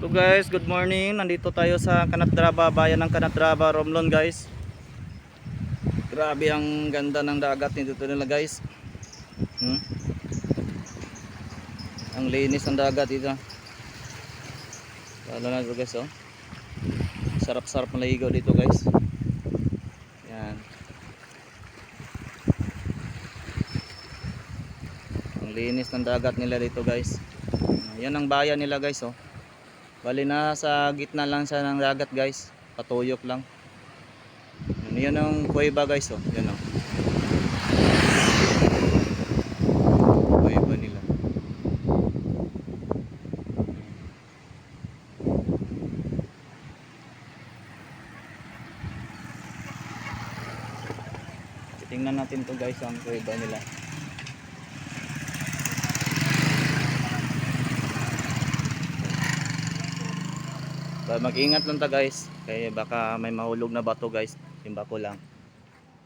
So guys, good morning. Nandito tayo sa Kanadraba, bayan ng Kanadraba, Romlon guys. Grabe ang ganda ng dagat nito nila guys. Hmm? Ang linis ng dagat dito. Lalo na ito guys oh. Sarap-sarap maligo dito guys. Yan. Ang linis ng dagat nila dito guys. Yan ang bayan nila guys oh. Bali na sa gitna lang siya ng dagat guys. Patuyok lang. Yan, yan ang kuweba guys oh. Yan oh. Kuweba nila. Tingnan natin to guys ang kuweba nila. So, mag-ingat lang ta guys. Kaya baka may mahulog na bato guys. Timba ko lang.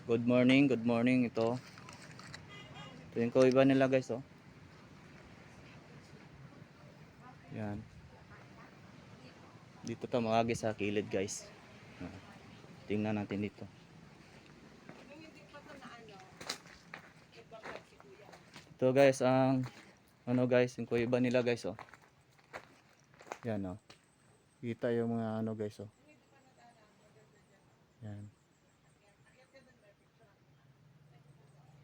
Good morning, good morning ito. Ito yung kuwiba nila guys oh. Yan. Dito ta makagi sa kilid guys. Tingnan natin dito. Ito guys ang ano guys, yung kuwiba nila guys oh. Yan oh. Kita yung mga ano guys oh. Yan.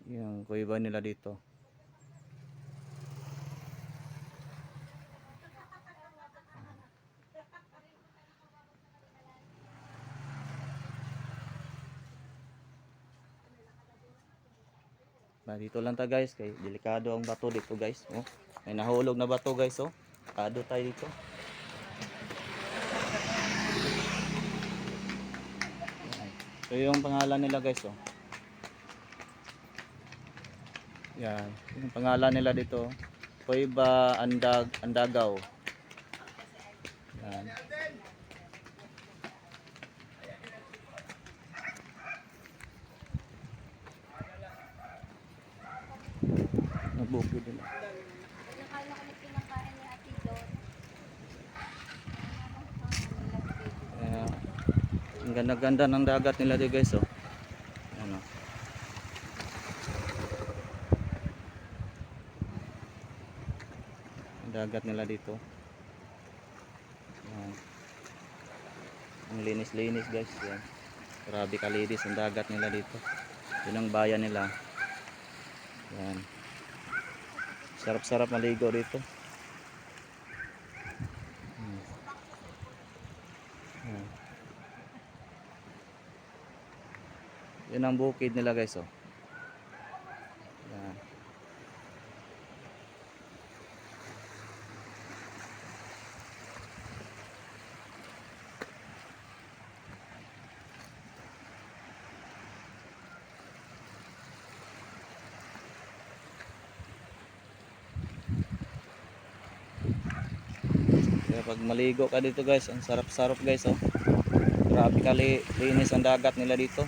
Yung kuiba nila dito. Ba dito lang ta guys kay delikado ang bato dito guys. Oh. May nahulog na bato guys oh. Kado tayo dito. Ito yung pangalan nila guys oh. Yan, yung pangalan nila dito. Kuiba Andag Andagaw. Yan. Nabukid nila. Ang ganda-ganda ng dagat nila dito guys oh. Ano. Ang dagat nila dito. Yan. Ang linis-linis guys. Yan. Grabe kalinis ang dagat nila dito. Yun ang bayan nila. Yan. Sarap-sarap maligo dito. Yun ang bukid nila guys oh. Yan. Kaya pag maligo ka dito guys, ang sarap-sarap guys oh. Grabe kali linis ang dagat nila dito.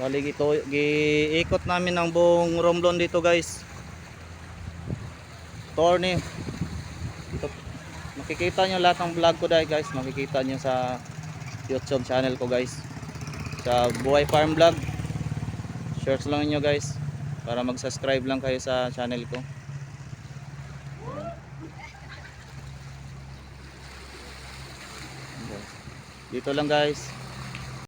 Bali gito, giikot namin ng buong Romblon dito guys. Tour ni. Ito, makikita nyo lahat ng vlog ko dahil guys. Makikita nyo sa YouTube channel ko guys. Sa Buhay Farm Vlog. Search lang nyo guys. Para mag-subscribe lang kayo sa channel ko. Dito lang guys.